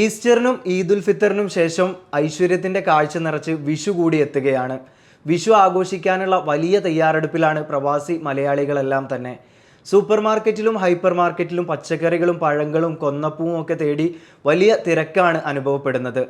ഈസ്റ്ററിനും ഈദുൽ ഫിത്തറിനും ശേഷം ഐശ്വര്യത്തിന്റെ കാഴ്ച നിറച്ച് വിഷു കൂടി എത്തുകയാണ്. വിഷു ആഘോഷിക്കാനുള്ള വലിയ തയ്യാറെടുപ്പിലാണ് പ്രവാസി മലയാളികളെല്ലാം തന്നെ. സൂപ്പർ മാർക്കറ്റിലും ഹൈപ്പർ മാർക്കറ്റിലും പച്ചക്കറികളും പഴങ്ങളും കൊന്നപ്പൂവും ഒക്കെ തേടി വലിയ തിരക്കാണ് അനുഭവപ്പെടുന്നത്.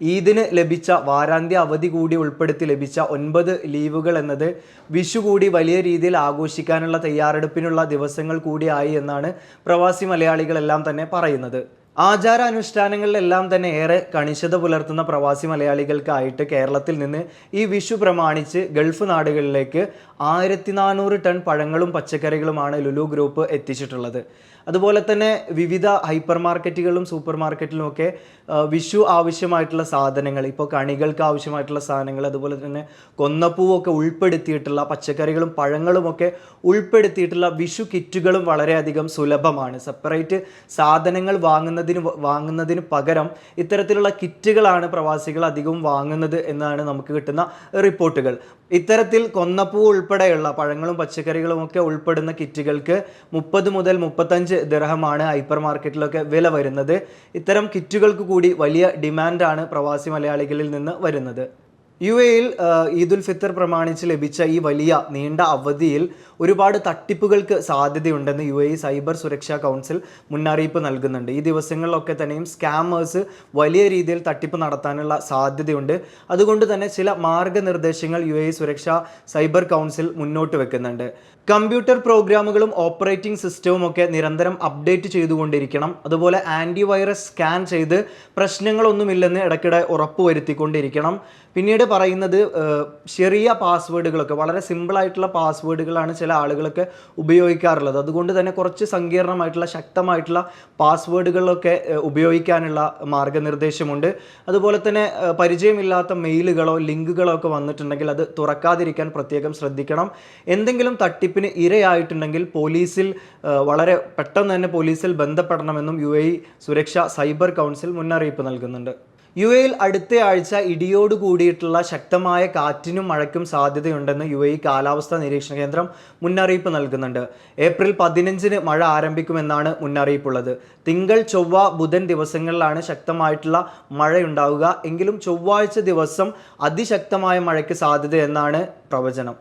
ഈദിന് ലഭിച്ച വാരാന്ത്യ അവധി കൂടി ഉൾപ്പെടുത്തി ലഭിച്ച ഒൻപത് ലീവുകൾ എന്നത് വിഷു കൂടി വലിയ രീതിയിൽ ആഘോഷിക്കാനുള്ള തയ്യാറെടുപ്പിനുള്ള ദിവസങ്ങൾ കൂടിയായി എന്നാണ് പ്രവാസി മലയാളികളെല്ലാം തന്നെ പറയുന്നത്. ആചാര അനുഷ്ഠാനങ്ങളിലെല്ലാം തന്നെ ഏറെ കണിശത പുലർത്തുന്ന പ്രവാസി മലയാളികൾക്കായിട്ട് കേരളത്തിൽ നിന്ന് ഈ വിഷു പ്രമാണിച്ച് ഗൾഫ് നാടുകളിലേക്ക് ആയിരത്തി നാനൂറ് ടൺ പഴങ്ങളും പച്ചക്കറികളുമാണ് ലുലു ഗ്രൂപ്പ് എത്തിച്ചിട്ടുള്ളത്. അതുപോലെ തന്നെ വിവിധ ഹൈപ്പർ മാർക്കറ്റുകളും സൂപ്പർ മാർക്കറ്റിലുമൊക്കെ വിഷു ആവശ്യമായിട്ടുള്ള സാധനങ്ങൾ ഇപ്പോൾ കണികൾക്ക് ആവശ്യമായിട്ടുള്ള സാധനങ്ങൾ അതുപോലെ തന്നെ കൊന്നപ്പൂവൊക്കെ ഉൾപ്പെടുത്തിയിട്ടുള്ള പച്ചക്കറികളും പഴങ്ങളുമൊക്കെ ഉൾപ്പെടുത്തിയിട്ടുള്ള വിഷു കിറ്റുകളും വളരെയധികം സുലഭമാണ്. സെപ്പറേറ്റ് സാധനങ്ങൾ വാങ്ങുന്നതിന് വാങ്ങുന്നതിന് പകരം ഇത്തരത്തിലുള്ള കിറ്റുകളാണ് പ്രവാസികൾ അധികവും വാങ്ങുന്നത് എന്നാണ് നമുക്ക് കിട്ടുന്ന റിപ്പോർട്ടുകൾ. ഇത്തരത്തിൽ കൊന്നപ്പൂ ഉൾപ്പെടെയുള്ള പഴങ്ങളും പച്ചക്കറികളും ഒക്കെ ഉൾപ്പെടുന്ന കിറ്റുകൾക്ക് മുപ്പത് മുതൽ മുപ്പത്തഞ്ച് ദിർഹമാണ് ഹൈപ്പർ മാർക്കറ്റിലൊക്കെ വില വരുന്നത്. ഇത്തരം കിറ്റുകൾക്ക് കൂടി വലിയ ഡിമാൻഡാണ് പ്രവാസി മലയാളികളിൽ നിന്ന് വരുന്നത്. യു എയിൽ ഈദുൽ ഫിത്തർ പ്രമാണിച്ച് ലഭിച്ച ഈ വലിയ നീണ്ട അവധിയിൽ ഒരുപാട് തട്ടിപ്പുകൾക്ക് സാധ്യതയുണ്ടെന്ന് യു എ സൈബർ സുരക്ഷാ കൗൺസിൽ മുന്നറിയിപ്പ് നൽകുന്നുണ്ട്. ഈ ദിവസങ്ങളിലൊക്കെ തന്നെയും സ്കാമേഴ്സ് വലിയ രീതിയിൽ തട്ടിപ്പ് നടത്താനുള്ള സാധ്യതയുണ്ട്. അതുകൊണ്ട് തന്നെ ചില മാർഗനിർദ്ദേശങ്ങൾ യു എ സുരക്ഷാ സൈബർ കൗൺസിൽ മുന്നോട്ട് വെക്കുന്നുണ്ട്. കമ്പ്യൂട്ടർ പ്രോഗ്രാമുകളും ഓപ്പറേറ്റിംഗ് സിസ്റ്റവും ഒക്കെ നിരന്തരം അപ്ഡേറ്റ് ചെയ്തുകൊണ്ടിരിക്കണം. അതുപോലെ ആന്റി വൈറസ് സ്കാൻ ചെയ്ത് പ്രശ്നങ്ങളൊന്നുമില്ലെന്ന് ഇടയ്ക്കിടെ ഉറപ്പുവരുത്തിക്കൊണ്ടിരിക്കണം പിന്നീട് പറയുന്നത് ചെറിയ പാസ്വേഡുകളൊക്കെ വളരെ സിമ്പിളായിട്ടുള്ള പാസ്വേഡുകളാണ് ചില ആളുകളൊക്കെ ഉപയോഗിക്കാറുള്ളത്. അതുകൊണ്ട് തന്നെ കുറച്ച് സങ്കീർണമായിട്ടുള്ള ശക്തമായിട്ടുള്ള പാസ്വേഡുകളൊക്കെ ഉപയോഗിക്കാനുള്ള മാർഗനിർദ്ദേശമുണ്ട്. അതുപോലെ തന്നെ പരിചയമില്ലാത്ത മെയിലുകളോ ലിങ്കുകളോ ഒക്കെ വന്നിട്ടുണ്ടെങ്കിൽ അത് തുറക്കാതിരിക്കാൻ പ്രത്യേകം ശ്രദ്ധിക്കണം. എന്തെങ്കിലും തട്ടിപ്പിന് ഇരയായിട്ടുണ്ടെങ്കിൽ പോലീസിൽ വളരെ പെട്ടെന്ന് തന്നെ പോലീസിൽ ബന്ധപ്പെടണമെന്നും യു എ സുരക്ഷാ സൈബർ കൗൺസിൽ മുന്നറിയിപ്പ് നൽകുന്നുണ്ട്. യു എയിൽ അടുത്ത ആഴ്ച ഇടിയോട് കൂടിയിട്ടുള്ള ശക്തമായ കാറ്റിനും മഴയ്ക്കും സാധ്യതയുണ്ടെന്ന് യു എ കാലാവസ്ഥാ നിരീക്ഷണ കേന്ദ്രം മുന്നറിയിപ്പ് നൽകുന്നുണ്ട്. ഏപ്രിൽ പതിനഞ്ചിന് മഴ ആരംഭിക്കുമെന്നാണ് മുന്നറിയിപ്പുള്ളത്. തിങ്കൾ ചൊവ്വ ബുധൻ ദിവസങ്ങളിലാണ് ശക്തമായിട്ടുള്ള മഴയുണ്ടാവുക. എങ്കിലും ചൊവ്വാഴ്ച ദിവസം അതിശക്തമായ മഴയ്ക്ക് സാധ്യതയെന്നാണ് പ്രവചനം.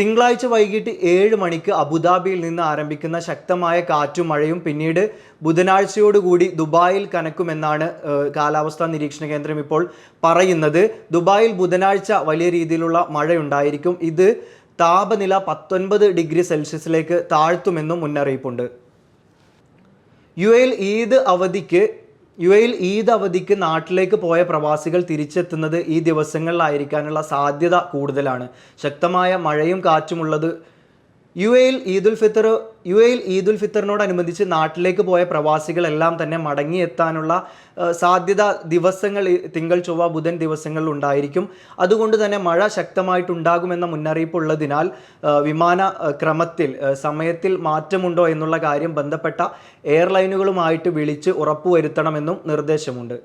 തിങ്കളാഴ്ച വൈകിട്ട് ഏഴ് മണിക്ക് അബുദാബിയിൽ നിന്ന് ആരംഭിക്കുന്ന ശക്തമായ കാറ്റും മഴയും പിന്നീട് ബുധനാഴ്ചയോടുകൂടി ദുബായിൽ കനക്കുമെന്നാണ് കാലാവസ്ഥാ നിരീക്ഷണ കേന്ദ്രം ഇപ്പോൾ പറയുന്നത്. ദുബായിൽ ബുധനാഴ്ച വലിയ രീതിയിലുള്ള മഴയുണ്ടായിരിക്കും. ഇത് താപനില പത്തൊൻപത് ഡിഗ്രി സെൽഷ്യസിലേക്ക് താഴ്ത്തുമെന്നും മുന്നറിയിപ്പുണ്ട്. യു എയിൽ ഈദ് അവധിക്ക് യു എയിൽ ഈദ് അവധിക്ക് നാട്ടിലേക്ക് പോയ പ്രവാസികൾ തിരിച്ചെത്തുന്നത് ഈ ദിവസങ്ങളിലായിരിക്കാനുള്ള സാധ്യത കൂടുതലാണ്. ശക്തമായ മഴയും കാറ്റുമുള്ളത് യു എയിൽ ഈദുൽ ഫിത്തർ യു എയിൽ ഈദുൽ ഫിത്തറിനോടനുബന്ധിച്ച് നാട്ടിലേക്ക് പോയ പ്രവാസികളെല്ലാം തന്നെ മടങ്ങിയെത്താനുള്ള സാധ്യത ദിവസങ്ങൾ തിങ്കൾ ചൊവ്വ ബുധൻ ദിവസങ്ങളിൽ ഉണ്ടായിരിക്കും. അതുകൊണ്ട് തന്നെ മഴ ശക്തമായിട്ടുണ്ടാകുമെന്ന മുന്നറിയിപ്പ് ഉള്ളതിനാൽ ഏഹ്, വിമാന ക്രമത്തിൽ സമയത്തിൽ മാറ്റമുണ്ടോ എന്നുള്ള കാര്യം ബന്ധപ്പെട്ട എയർലൈനുകളുമായിട്ട് വിളിച്ച് ഉറപ്പുവരുത്തണമെന്നും നിർദ്ദേശമുണ്ട്.